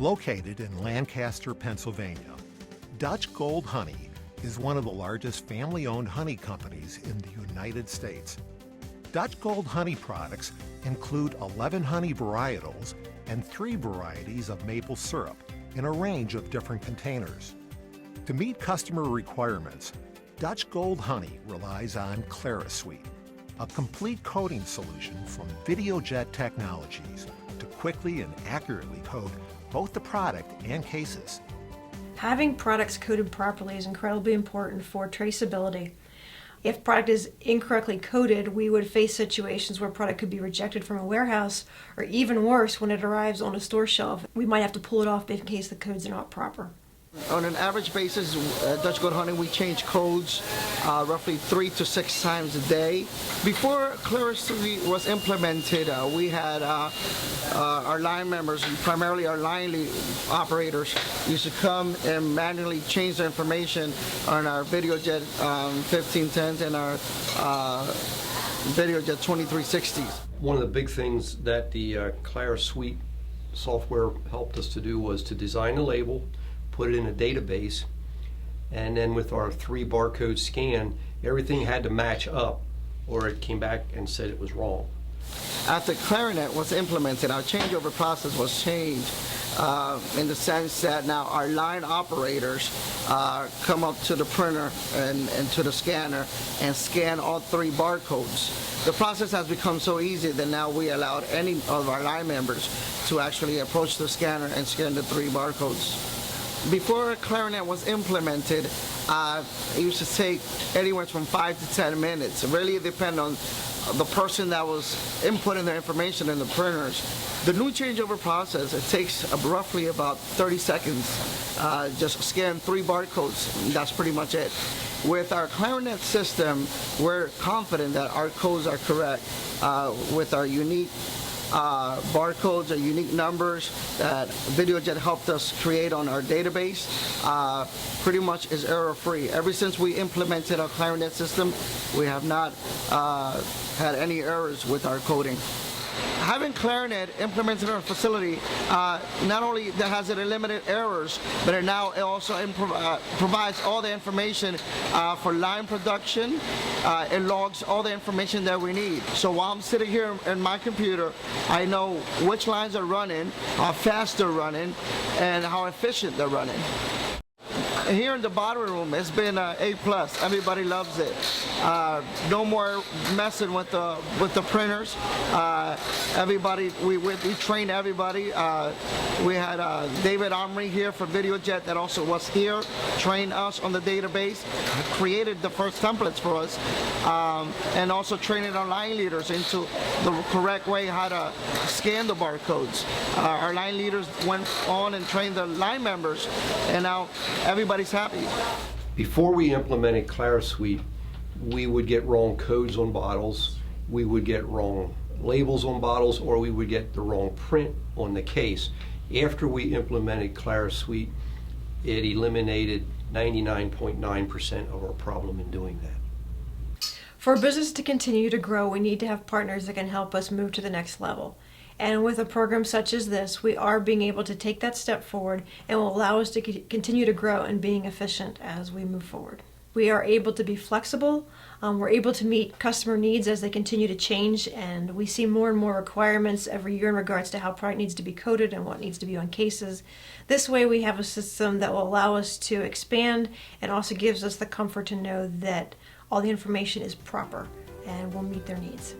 Located in Lancaster, Pennsylvania, Dutch Gold Honey is one of the largest family owned honey companies in the United States. Dutch Gold Honey products include 11 honey varietals and three varieties of maple syrup in a range of different containers. To meet customer requirements, Dutch Gold Honey relies on ClaraSuite, a complete coating solution from Videojet Technologies to quickly and accurately code both the product and cases. Having products coded properly is incredibly important for traceability. If product is incorrectly coded, we would face situations where product could be rejected from a warehouse, or even worse, when it arrives on a store shelf, we might have to pull it off in case the codes are not proper. On an average basis, at Dutch Gold hunting, we change codes uh, roughly three to six times a day. Before ClaraSuite was implemented, uh, we had uh, uh, our line members, primarily our line operators, used to come and manually change the information on our VideoJet um, 1510s and our uh, VideoJet 2360s. One of the big things that the uh, Suite software helped us to do was to design a label, put it in a database, and then with our three barcode scan, everything had to match up, or it came back and said it was wrong. After Clarinet was implemented, our changeover process was changed uh, in the sense that now our line operators uh, come up to the printer and, and to the scanner and scan all three barcodes. The process has become so easy that now we allowed any of our line members to actually approach the scanner and scan the three barcodes. Before Clarinet was implemented, uh, it used to take anywhere from five to 10 minutes. It really depended on the person that was inputting their information in the printers. The new changeover process, it takes roughly about 30 seconds. Uh, just scan three barcodes, that's pretty much it. With our Clarinet system, we're confident that our codes are correct uh, with our unique uh, barcodes or unique numbers that VideoJet helped us create on our database uh, pretty much is error-free. Ever since we implemented our Clarinet system, we have not uh, had any errors with our coding. Having Clarinet implemented in our facility, uh, not only that has it eliminated errors, but it now also improv- uh, provides all the information uh, for line production. Uh, it logs all the information that we need. So while I'm sitting here in my computer, I know which lines are running, how fast they're running, and how efficient they're running. Here in the bottle room, it's been uh, A plus. Everybody loves it. Uh, no more messing with the with the printers. Uh, everybody, we, we we everybody. Uh, we had uh, David Omri here for VideoJet that also was here, trained us on the database, created the first templates for us, um, and also training our line leaders into the correct way how to scan the barcodes. Uh, our line leaders went on and trained the line members, and now everybody's happy. Before we implemented Clara Suite, we would get wrong codes on bottles, we would get wrong labels on bottles, or we would get the wrong print on the case. After we implemented Clara Suite, it eliminated 99.9% of our problem in doing that. For business to continue to grow, we need to have partners that can help us move to the next level. And with a program such as this, we are being able to take that step forward and will allow us to continue to grow and being efficient as we move forward. We are able to be flexible. Um, we're able to meet customer needs as they continue to change, and we see more and more requirements every year in regards to how product needs to be coded and what needs to be on cases. This way, we have a system that will allow us to expand and also gives us the comfort to know that all the information is proper and will meet their needs.